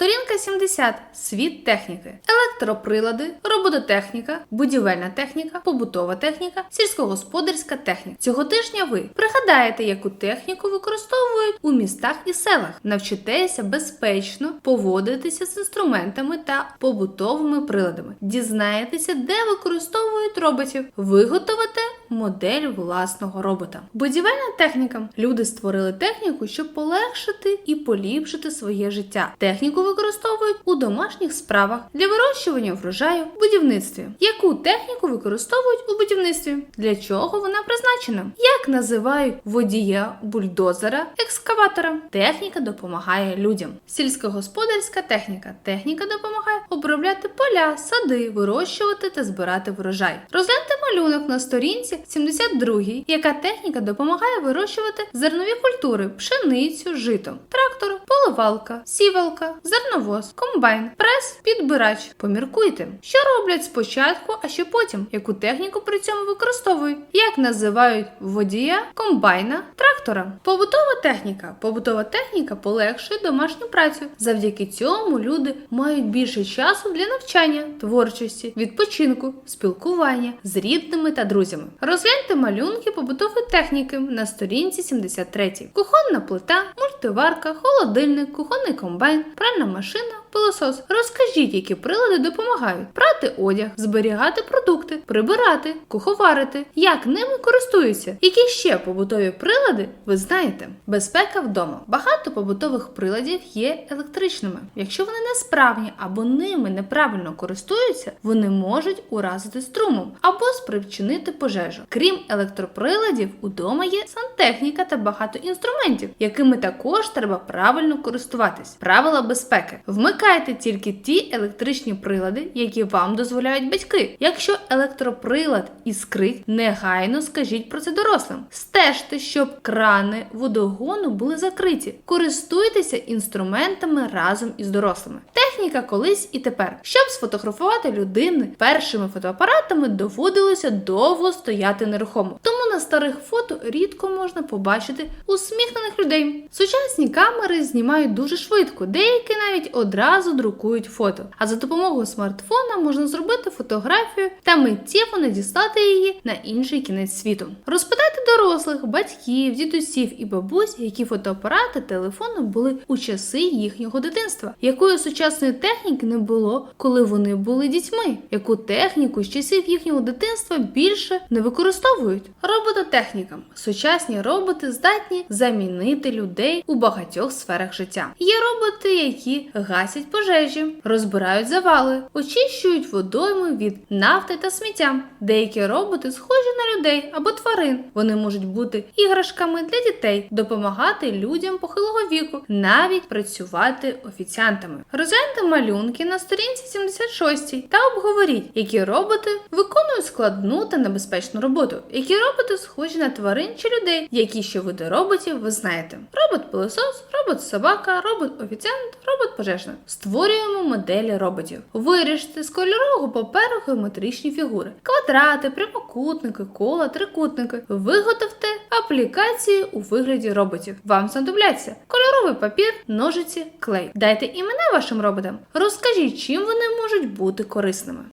Сторінка 70. Світ техніки. Електроприлади, робототехніка, будівельна техніка, побутова техніка, сільськогосподарська техніка. Цього тижня ви пригадаєте, яку техніку використовують у містах і селах. Навчитеся безпечно поводитися з інструментами та побутовими приладами. Дізнаєтеся, де використовують роботів. Виготовите модель власного робота. Будівельна техніка. Люди створили техніку, щоб полегшити і поліпшити своє життя. Техніку використовують у домашніх справах для вирощування врожаю в будівництві. Яку техніку використовують у будівництві? Для чого вона призначена? Як називають водія бульдозера, екскаватора? Техніка допомагає людям. Сільськогосподарська техніка. Техніка допомагає обробляти поля, сади, вирощувати та збирати врожай. Розгляньте малюнок на сторінці 72, яка техніка допомагає вирощувати зернові культури, пшеницю, жито, поливалка, сівалка, зерновоз, комбайн, прес, підбирач. Поміркуйте, що роблять спочатку, а що потім, яку техніку при цьому використовують, як називають водія, комбайна, трактора. Побутова техніка. Побутова техніка полегшує домашню працю. Завдяки цьому люди мають більше часу для навчання, творчості, відпочинку, спілкування з рідними та друзями. Розгляньте малюнки побутової техніки на сторінці 73. Кухонна плита, мультиварка, холодильник, кухонний комбайн, пральна машина, пилосос. Розкажіть, які прилади допомагають прати одяг, зберігати продукти, прибирати, куховарити, як ними користуються. Які ще побутові прилади ви знаєте? Безпека вдома. Багато побутових приладів є електричними. Якщо вони несправні або ними неправильно користуються, вони можуть уразити струмом або спричинити пожежу. Крім електроприладів, удома є сантехніка та багато інструментів, якими також треба правильно користуватись. Правила безпеки: вмикайте тільки ті електричні прилади, які вам дозволяють батьки. Якщо електроприлад іскрить, негайно скажіть про це дорослим. Стежте, щоб крани водогону були закриті. Користуйтеся інструментами разом із дорослими. Техніка колись і тепер. Щоб сфотографувати людини, першими фотоапаратами доводилося довго стояти нерухомо. Тому на старих фото рідко можна побачити усміхнених людей. Сучасні камери знімають дуже швидко, деякі навіть одразу друкують фото. А за допомогою смартфона можна зробити фотографію та миттєво надіслати її на інший кінець світу. Розпитайте дорослих, батьків, дідусів і бабусь, які фотоапарати телефону були у часи їхнього дитинства, якої сучасної техніки не було, коли вони були дітьми, яку техніку з часів їхнього дитинства більше не використовують. Робототехніка. Сучасні роботи здатні замінити людей у багатьох сферах життя. Є роботи, які гасять пожежі, розбирають завали, очищують водойми від нафти та сміття. Деякі роботи схожі на людей або тварин. Вони можуть бути іграшками для дітей, допомагати людям похилого віку, навіть працювати офіціантами. Розгляньте малюнки на сторінці 76 та обговоріть, які роботи виконують складну та небезпечну роботу, які роботи схожі на тварин чи людей, які ще види роботів ви знаєте. Робот-пилосос, робот-собака, робот-офіціант, робот-пожежник. Створюємо моделі роботів. Виріжте з кольорового паперу геометричні фігури, квадрати, прямокутники, кола, трикутники. Виготовте аплікації у вигляді роботів. Вам знадобляться кольоровий папір, ножиці, клей. Дайте імена вашим роботам. Розкажіть, чим вони можуть бути корисними.